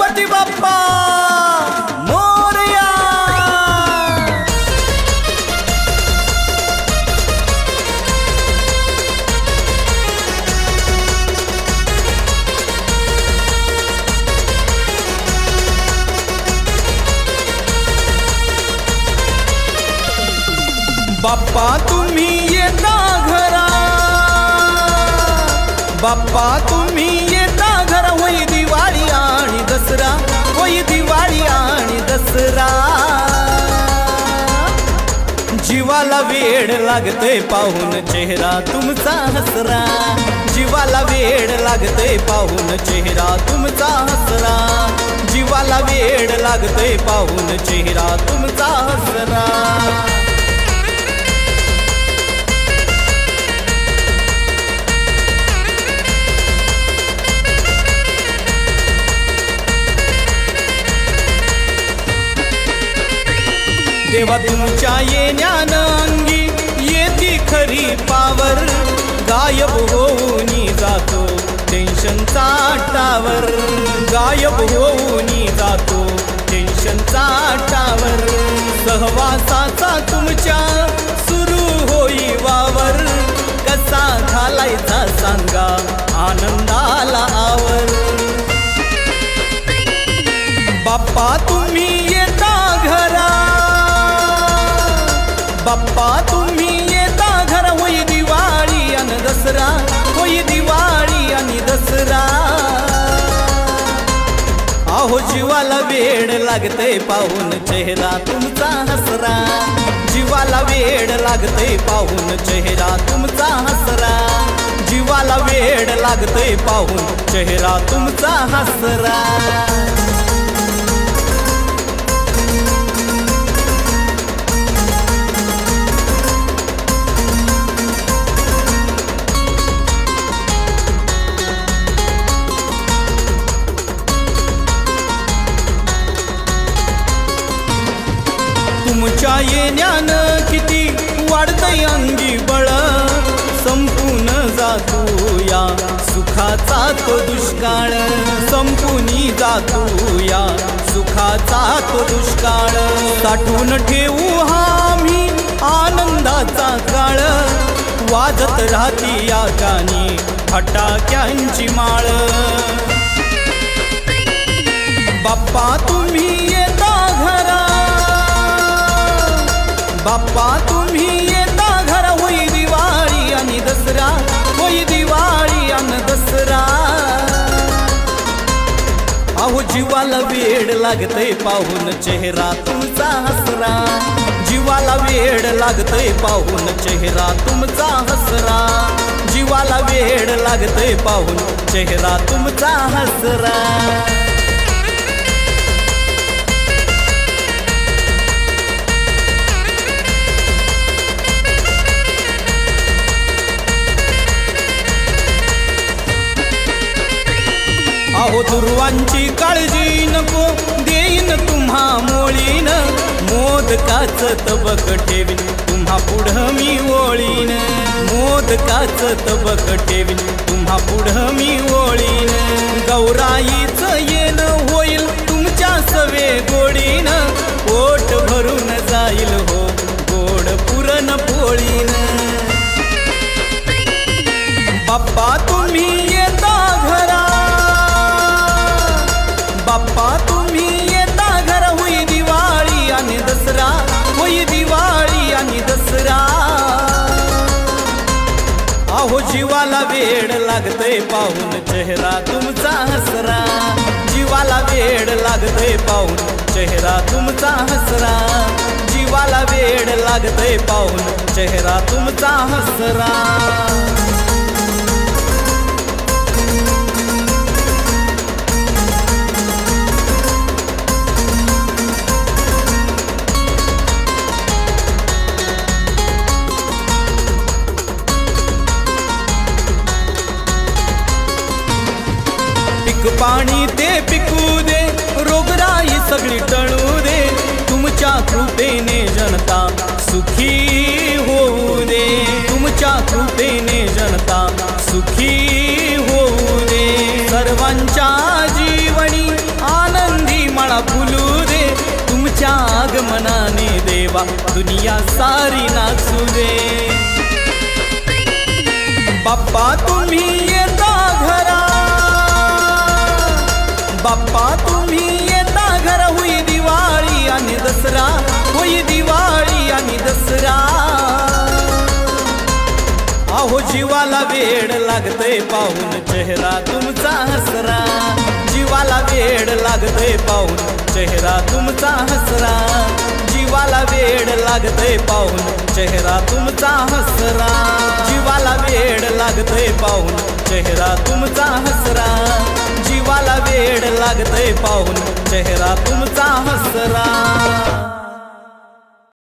गणपती बाप्पा मोरया। बाप्पा तुम्ही येता घरा। बाप्पा तुम्ही येता जीवाला वेड लागतोय पाहून चेहरा तुमचा हसरा. जीवाला वेड लागतोय पाहून चेहरा तुमचा हसरा. जीवाला वेड लागतोय पाहून चेहरा तुमचा हसरा. देवा तुमच्या येण्यान अंगी येती खरी पावर गायब होऊन जातो. टेन्शनचा टावर गायब होऊन जातो. टेन्शनचा टावर सहवासाचा तुमच्या सुरू होई वावर. कसा घालायचा सांगा आनंदाला आवर. बाप्पा तुम्ही येता घरा बाप्पा तुम्ही येता घर होई दिवाळी आणि दसरा होई दिवाळी आणि दसरा. अहो जीवाला वेड लागते पाहून चेहरा तुमचा हसरा. जीवाला वेड लागते पाहून चेहरा तुमचा हसरा. जीवाला वेड लागते पाहून चेहरा तुमचा हसरा. तुमच्या येण्यानं किती वाढतय अंगी बळ. संपून जातो या सुखाचा तो दुष्काळ. संपूनी जातो या सुखाचा तो दुष्काळ. साठवून ठेवू हा मी आनंदाचा काळ. वाजत राहती या गाणी फटाक्यांची माळ. बाप्पा तुम्ही येत बाप्पा तुम्ही येता घर होई दिवाळी आणि दसरा होई दिवाळी आणि दसरा. अहो जीवाला वेड लागतय पाहून चेहरा तुमचा हसरा. जीवाला वेड लागतय पाहून चेहरा तुमचा हसरा. जीवाला वेड लागतय पाहून चेहरा तुमचा हसरा. धुर्वांची काळजी नको देईन तुम्हा मोळीन. मोदकाच तबक ठेवीन तुम्हा पुढं मी ओळीन. मोदकाच तबक ठेवीन तुम्हा पुढं मी ओळीन. गौराईच येणं होईल तुमच्या सवे गोडीन. पोट भरून जाईल हो गोड पुरण पोळीन. बाप्पा तुम्ही अहो जीवाला वेड लागतय पाहून चेहरा तुमचा हसरा. जीवाला वेड लागतय पाहून चेहरा तुमचा हसरा. जीवाला वेड लागतय पाहून चेहरा तुमचा हसरा. एक पाणी ते पिकू दे रोगराई सगळी टळू दे. तुमच्या कृपेने जनता सुखी होऊ दे. तुमच्या कृपेने जनता सुखी होऊ दे. सर्वांच्या जीवनी आनंदी मळा फुलू दे. तुमच्या आगमनाने देवा दुनिया सारी नाचू दे. बाप्पा तुम्ही येता बाप्पा तुम्ही येता घरा होई दिवाळी आणि दसरा होई दिवाळी आणि दसरा. अहो जीवाला वेड लागतय पाहून चेहरा तुमचा हसरा. जीवाला वेड लागतय पाहून चेहरा तुमचा हसरा. जीवाला वेड लागतय पाहून चेहरा तुमचा हसरा. जीवाला वेड लागतय पाहून चेहरा तुमचा हसरा. रूपाला वेड लागतय पाहून. चेहरा तुमचा हसरा.